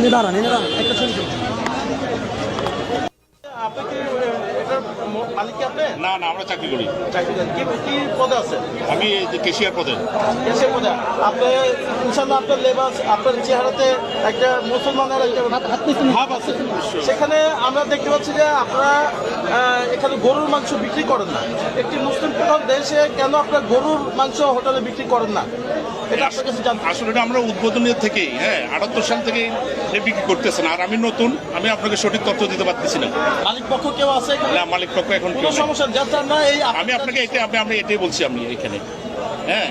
এনে দাঁড়ান এনে দাঁড়ান একটা ছবি। আপনি আপনি? না না আমরা চাকরি করি। চাকরি করেন? কি কি পদে আমি এই যে কেশিয়ার পদে। এসে পদে। আপনি ইনশাল্লাহ আপনার লেবাস আপনার চেহারাতে একটা মুসলমানের একটা ভাব আছে সেখানে আমরা দেখতে পাচ্ছি যে আপনারা এখানে গরুর মাংস বিক্রি করেন না। একটি মুসলিম প্রধান দেশে কেন আপনার গরুর মাংস হোটেলে বিক্রি করেন না? এটা আপনার কাছে জানতে আসলে এটা আমরা উদ্বোধনের থেকেই হ্যাঁ আটাত্তর সাল থেকে বিক্রি করতেছেন। আর আমি নতুন আমি আপনাকে সঠিক তথ্য দিতে পারতেছি না। মালিক পক্ষ কেউ আছে না মালিক পক্ষ এখন কেউ কোনো সমস্যা যাতে আমরা এই আমি আপনাকে এটা আমি আমি এটাই বলছি আমি এখানে। হ্যাঁ।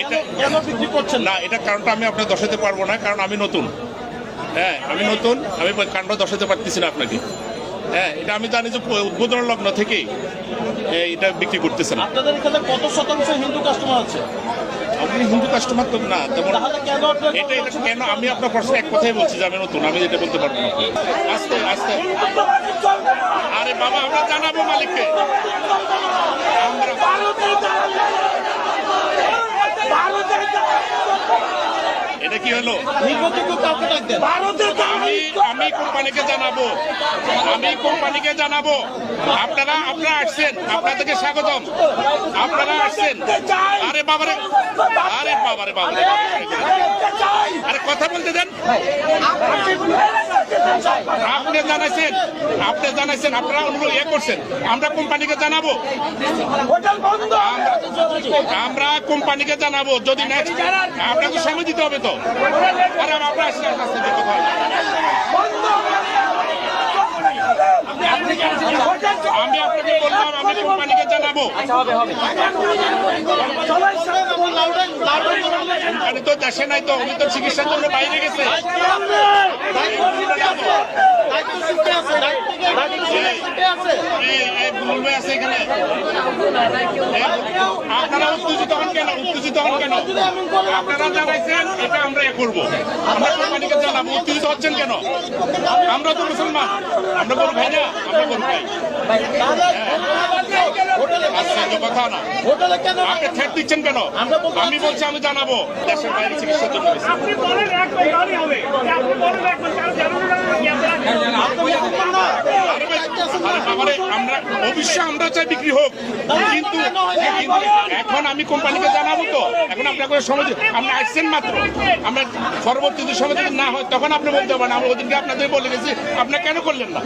এটা কেন বিক্রি করছেন না? না এটা কারণটা আমি আপনাকে দর্শাতে পারব না কারণ আমি নতুন। হ্যাঁ আমি নতুন আমি কারণটা দর্শাতে পারতেছি না আপনাকে। হ্যাঁ এটা আমি জানি যে উদ্বোধনের লগ্ন থেকেই। এটা বিক্রি করতেছে না। আপনাদের এখানে কত শতাংশ হিন্দু কাস্টমার আছে? আপনি হিন্দু কাস্টমার তো না তেমন এটা এটা কেন আমি আপনার প্রশ্ন এক কথাই বলছি যে আমি নতুন আমি এটা বলতে পারব না আস্তে আস্তে। আরে বাবা আমরা জানাব মালিককে। আমরা এটা কি হলো? আমি আমি কোম্পানিকে জানাব। আমি কোম্পানিকে জানাব। আপনারা আপনারা আসছেন। আপনাদেরকে স্বাগতম। আপনারা আসছেন। আরে বাবারে। আরে বাবারে বাবারে আরে কথা বলতে দেন। আপনি জানাইছেন। আপনি জানাইছেন। আপনারা অনুরোধ ইয়ে করছেন। আমরা কোম্পানিকে জানাব। আমরা- আমরা কোম্পানিকে জানাব। যদি নেক্সট আপনাকে সময় দিতে হবে তো। আমি আপনাকে বললাম আমি কোম্পানিকে জানাব। আমি তো দেশে নাই তো উনি তো চিকিৎসার জন্য বাইরে গেছে। আপনারা উত্তেজিত হন কেন উত্তেজিত হন কেন আপনারা জানাইছেন এটা আমরা করব আমরা কোম্পানিকে জানাব উত্তেজিত হচ্ছেন কেন আমরা তো মুসলমান আমরা বলব ভাই না আমরা বলব ভাই আপনি থ্রেট দিচ্ছেন কেন আমি বলছি আমি জানাব দেশের বাইরে চিকিৎসার জন্য 老子不要你放开 আমরা অবশ্যই আমরা চাই বিক্রি হোক। কিন্তু কিন্তু এখন আমি কোম্পানিকে জানাব তো। এখন আপনাকে সময় দি- আপনি আসছেন মাত্র। আমরা পরবর্তী যদি সময় না হয় তখন আপনি বলতে পারেন। আমরা ওদিনকে আপনাদের বলে গেছি আপনি কেন করলেন না?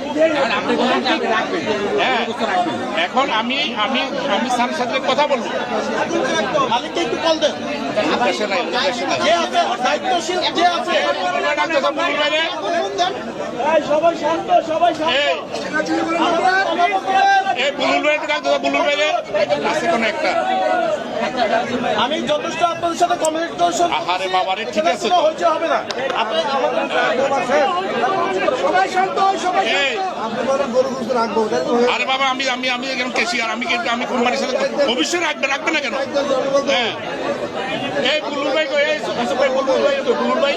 হ্যাঁ এখন আমি আমি আমি স্যারের সাথে কথা বলব। সবাই শান্ত সবাই শান্ত। এই বুলুল ভাই ডাক্তার সাহেব বুলুল বাইরে আছে কোনো একটা আমি যথেষ্ট আপনাদের সাথে কমিউনিকেশন আহারে বাবারে ঠিক আছে তো। হয়েছে হবে না। আপনি আমাদের সবাই শান্ত সবাই আরে বাবা আমি আমি আমি একজন কেশিয়ার আমি কিন্তু আমি কোম্পানির সাথে অবশ্যই রাখবে রাখবে না কেন? হ্যাঁ। এই বুলুর ভাই কই? এই ভাই বুলুর ভাই তো ভাই।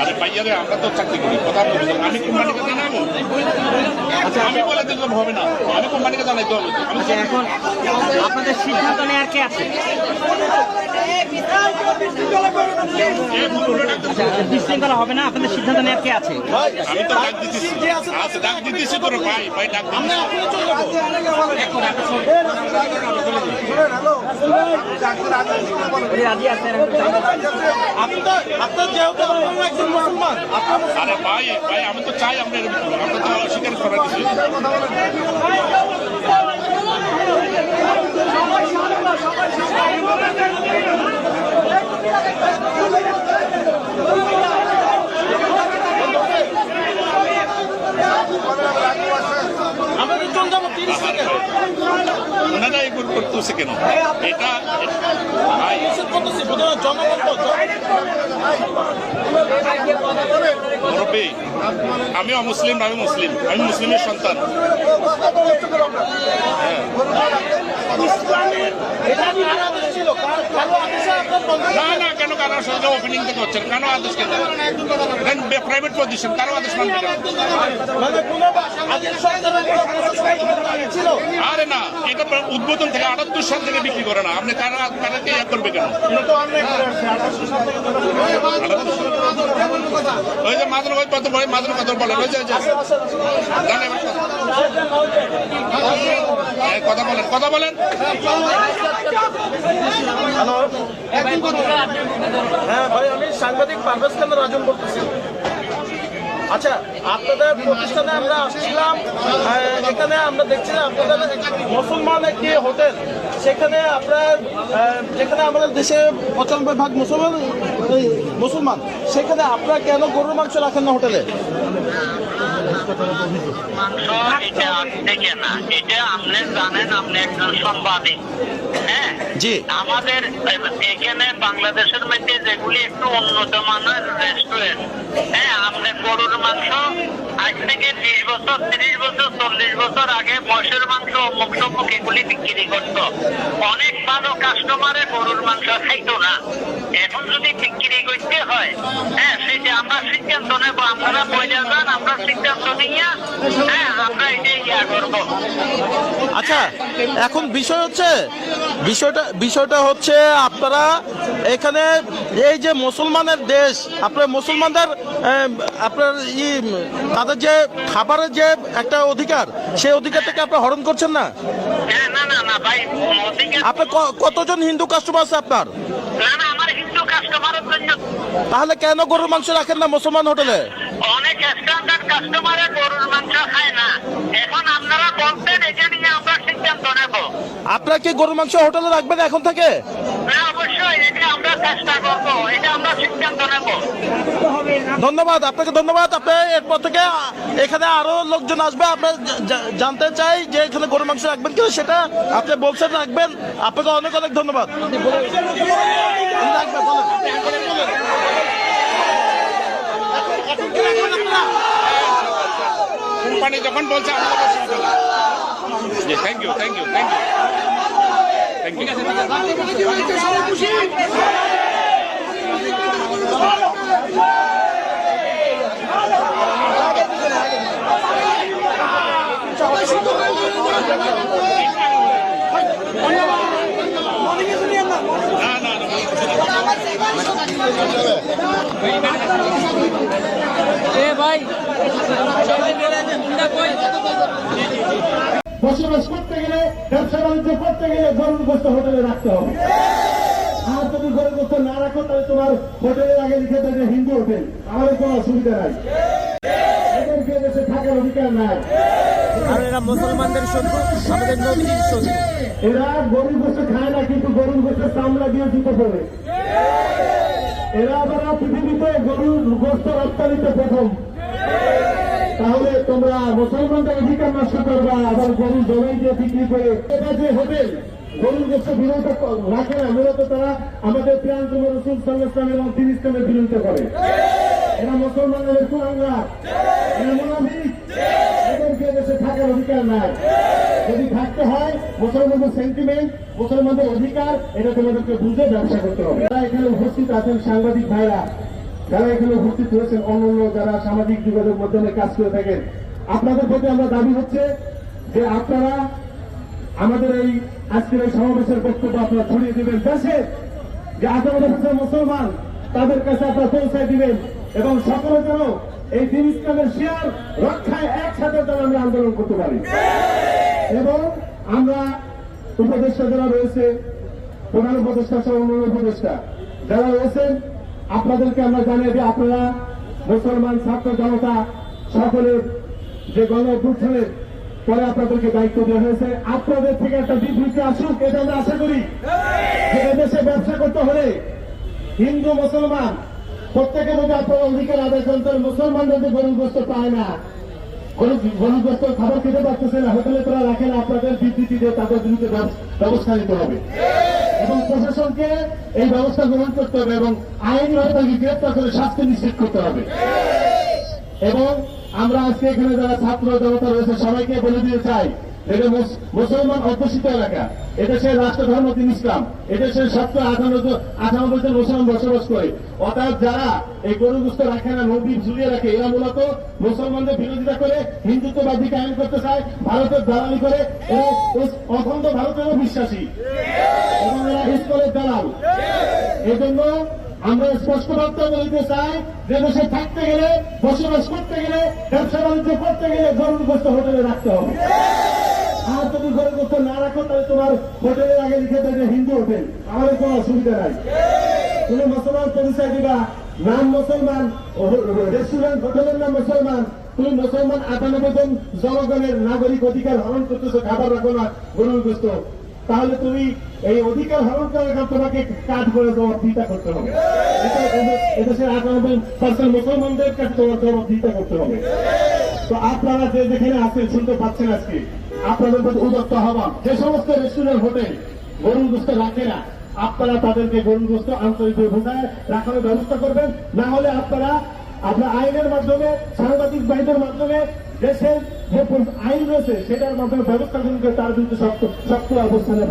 আরে ভাইয়ারে আমরা তো চাকরি করি কথা আমি কোম্পানিকে জানাব আচ্ছা আমি বলে দিলাম হবে না আমি কোম্পানিকে জানাইতে হবে তো। আমি এখন আপনাদের সিদ্ধান্ত নেওয়ার কে আছে বিশৃঙ্খলা হবে না আপনাদের সিদ্ধান্ত নেওয়ার কে আছে আমি তো ডাক দিতেছি আচ্ছা ডাক দিতেছি তোর ভাই ভাই ডাক দিতেছি আপনি আরে ভাই ভাই, আমি তো চাই আমরা আমরা তো অস্বীকার করার কিছু। আমাদের যাব তিরিশ সেকেন্ড ওনারা এগুলো করতেছে কেন? এটা আমি অমুসলিম আমি মুসলিম। আমি মুসলিমের সন্তান। এটা কার আদেশ ছিল কার কারও আদেশে আপনার বন্ধ না না সাথে ওপেনিং থেকে হচ্ছে কেন আদেশ কেন? প্রাইভেট পজিশন কারও আদেশ মানবে মানে আরে না এটা প্রায় উদ্বোধন থেকে আটাত্তর সাল থেকে বিক্রি করে না। আপনি কারা কারাকে ইয়ে করবে কেন? ওই যে মাদুর ওই কত বলে মাদুর কত বলেন ওই যে কথা। বলেন কথা বলেন। হ্যালো হ্যাঁ ভাই আমি সাংবাদিক পারভেজ খান রাজন বলতেছি? আচ্ছা আপনাদের প্রতিষ্ঠানে আমরা আসছিলাম আহ, এখানে আমরা দেখছি আপনাদের মুসলমান একটি হোটেল? সেখানে আপনার যেখানে আমাদের দেশে পঁচানব্বই ভাগ মুসলমান মুসলমান সেখানে আপনারা কেন গরুর মাংস রাখেন না হোটেলে? এটা থেকে না এটা আপনি জানেন আপনি একজন সাংবাদিক হ্যাঁ? জি। আমাদের এখানে বাংলাদেশের মধ্যে যেগুলি একটু উন্নত মানের রেস্টুরেন্ট হ্যাঁ আপনি গরুর মাংস আজ থেকে বিশ বছর তিরিশ বছর চল্লিশ বছর আগে মহিষের মাংস অমুক সমুক এগুলি বিক্রি করত। অনেক ভালো কাস্টমারে গরুর মাংস খাইতো না। এখন যদি বিক্রি করতে হয় হ্যাঁ সেটা আমরা সিদ্ধান্ত নেব। আপনারা বলে যান আমরা সিদ্ধান্ত আচ্ছা এখন বিষয় হচ্ছে বিষয়টা বিষয়টা হচ্ছে আপনারা এখানে এই যে মুসলমানের দেশ আপনার মুসলমানদের আপনার ই তাদের যে খাবারের যে একটা অধিকার সেই অধিকার থেকে আপনি হরণ করছেন না? না না না ভাই মোদিকে আপনার? কতজন হিন্দু কাস্টমার আছে আপনার তাহলে কেন গরুর মাংস রাখেন না মুসলমান হোটেলে? কাস্টমারে গরুর মাংস খায় না। এখন আপনারা বলতেন এটা নিয়ে আমরা সিদ্ধান্ত নেব। আপনারা কি গরুর মাংস হোটেলে রাখবেন এখন থেকে? না অবশ্যই এটা আমরা চেষ্টা করব এটা আমরা সিদ্ধান্ত নেব। ধন্যবাদ আপনাকে ধন্যবাদ। আপনি এরপর থেকে এখানে আরও লোকজন আসবে আপনার জা- জানতে চাই যে এখানে গরু মাংস রাখবেন কিনা সেটা আপনি বলছেন রাখবেন। আপনাকে অনেক অনেক ধন্যবাদ। রাখবেন, বলেন। কোম্পানি যখন বলছে আমাদের thank you thank you thank you thank you না না না বসবাস করতে গেলে ব্যবসা বাণিজ্য করতে গেলে গরুর গোস্ত হোটেলে রাখতে হবে। আর যদি গরুর গোস্ত না রাখো তাহলে তোমার হোটেলের আগে লিখে দেবে হিন্দু হোটেল। আমাদের কোনো অসুবিধা নাই। এদেরকে দেশে থাকার অধিকার নাই। আর এরা মুসলমানদের শত্রু আমাদের শত্রু। এরা গরুর গোস্ত খায় না কিন্তু গরুর গোস্ত চামড়া দিয়ে জুতো পরে। এরা আবার পৃথিবীতে গরুর গোস্ত রপ্তানিতে প্রথম, তাহলে তোমরা মুসলমানদের অধিকার নষ্ট করবা আবার গরু জমাই দিয়ে বিক্রি করে এটা যে হোটেল গরুর গোস্ত বিরোধিতা ক- রাখে না। মূলত তারা আমাদের প্রিয়ান্তম রসুল সাল্লাম এবং তিন ইসলামের বিরোধিতা করে। এরা মুসলমানদের কুলাঙ্গা এরা এদেরকে দেশে থাকার অধিকার নাই। যদি থাকতে হয়, মুসলমানদের সেন্টিমেন্ট মুসলমানদের অধিকার এটা তোমাদেরকে বুঝে ব্যবসা করতে হবে। যারা এখানে উপস্থিত আছেন সাংবাদিক ভাইরা যারা এখানে উপস্থিত হয়েছেন অন্যান্য যারা সামাজিক যোগাযোগ মাধ্যমে কাজ করে থাকেন আপনাদের প্রতি আমরা দাবি হচ্ছে যে আপনারা আমাদের এই আজকের এই সমাবেশের বক্তব্য আপনারা ছড়িয়ে দিবেন। দেশে যে আঠারো বছর মুসলমান তাদের কাছে আপনারা পৌঁছায় দিবেন এবং সকলে যেন এই দিন ইসলামের শেয়ার রক্ষায় একসাথে যেন আমরা আন্দোলন করতে পারি। এবং আমরা উপদেষ্টা যারা রয়েছে, প্রধান উপদেষ্টা সহ অন্যান্য উপদেষ্টা। যারা রয়েছেন, আপনাদেরকে আমরা জানিয়ে দিই, আপনারা মুসলমান, ছাত্র জনতা সকলের যে গণ অভ্যুত্থানের পরে আপনাদেরকে দায়িত্ব দেওয়া হয়েছে, আপনাদের থেকে একটা বিবৃতি আসুক, এটা আমরা আশা করি। যে এদেশে ব্যবসা করতে হলে হিন্দু, মুসলমান প্রত্যেকের মধ্যে আপনার অধিকার আদায় করেন, তাহলে মুসলমান যদি গরিবগ্রস্ত পায় না। খাবার খেতে পারতেছে না, হোটেলে তারা রাখে না, আপনাদের বিবৃতি দিয়ে তাদের বিরুদ্ধে ব্যবস্থা নিতে হবে। এবং প্রশাসনকে এই ব্যবস্থা গ্রহণ করতে হবে এবং আইনভাবে তাকে গ্রেপ্তার করে শাস্তি নিশ্চিত করতে হবে। এবং আমরা আজকে এখানে যারা ছাত্র জনতা রয়েছে, সবাইকে বলে দিতে চাই এটা মুসলমান অধ্যুষিত এলাকা। এদেশের রাষ্ট্র ধর্ম দিন ইসলাম। এদেশের সত্তর আটানব্বই আটানব্বই জন মুসলমান বসবাস করে। অর্থাৎ যারা এই গরু গুস্ত রাখে না, নদী ঝুলিয়ে রাখে, এরা মূলত মুসলমানদের বিরোধিতা করে, হিন্দুত্ববাদী কায়েম করতে চায়, ভারতের দালালি করে, এরা অখণ্ড ভারতেরও বিশ্বাসী। এবং এরা ইস্কলের দালাল। এই জন্য আমরা স্পষ্ট বার্তা বলতে চাই যে দেশে থাকতে গেলে, বসবাস করতে গেলে ব্যবসা বাণিজ্য করতে গেলে গরুর গোস্ত হোটেলে রাখতে হবে। আর যদি গরুর গোস্ত না রাখো, তাহলে তোমার হোটেলের আগে লিখে দেবে হিন্দু হোটেল। আমাদের কোনো অসুবিধা নাই। তুমি মুসলমান পরিচয় দিবা। নাম মুসলমান, রেস্টুরেন্ট, হোটেলের নাম মুসলমান। তুমি মুসলমান আটানব্বই জন জনগণের নাগরিক অধিকার হরণ করতেছো, খাবার রাখো না গরুর গোস্ত তাহলে তুমি এই অধিকার হরণ করার কারণে তোমাকে কাজ করে জবাবদিহিতা করতে হবে। এদেশের আটানব্বই পার্সেন্ট মুসলমানদের কাছে তোমার জবাবদিহিতা করতে হবে। তো আপনারা যে যেখানে আছেন, শুনতে পাচ্ছেন আজকে আপনাদের প্রতি উদ্যত্ত আহ্বান, যে সমস্ত রেস্টুরেন্ট, হোটেল গরুর গোস্ত রাখে না আপনারা তাদেরকে গরুর গোস্ত আন্তরিক বোঝায় রাখার ব্যবস্থা করবেন। না হলে আপনারা আপনার আইনের মাধ্যমে, সাংবাদিক বাহিনীর মাধ্যমে দেশের যে আইন রয়েছে, সেটার মাধ্যমে ব্যবস্থা তার বিরুদ্ধে শক্ত শক্ত অবস্থানে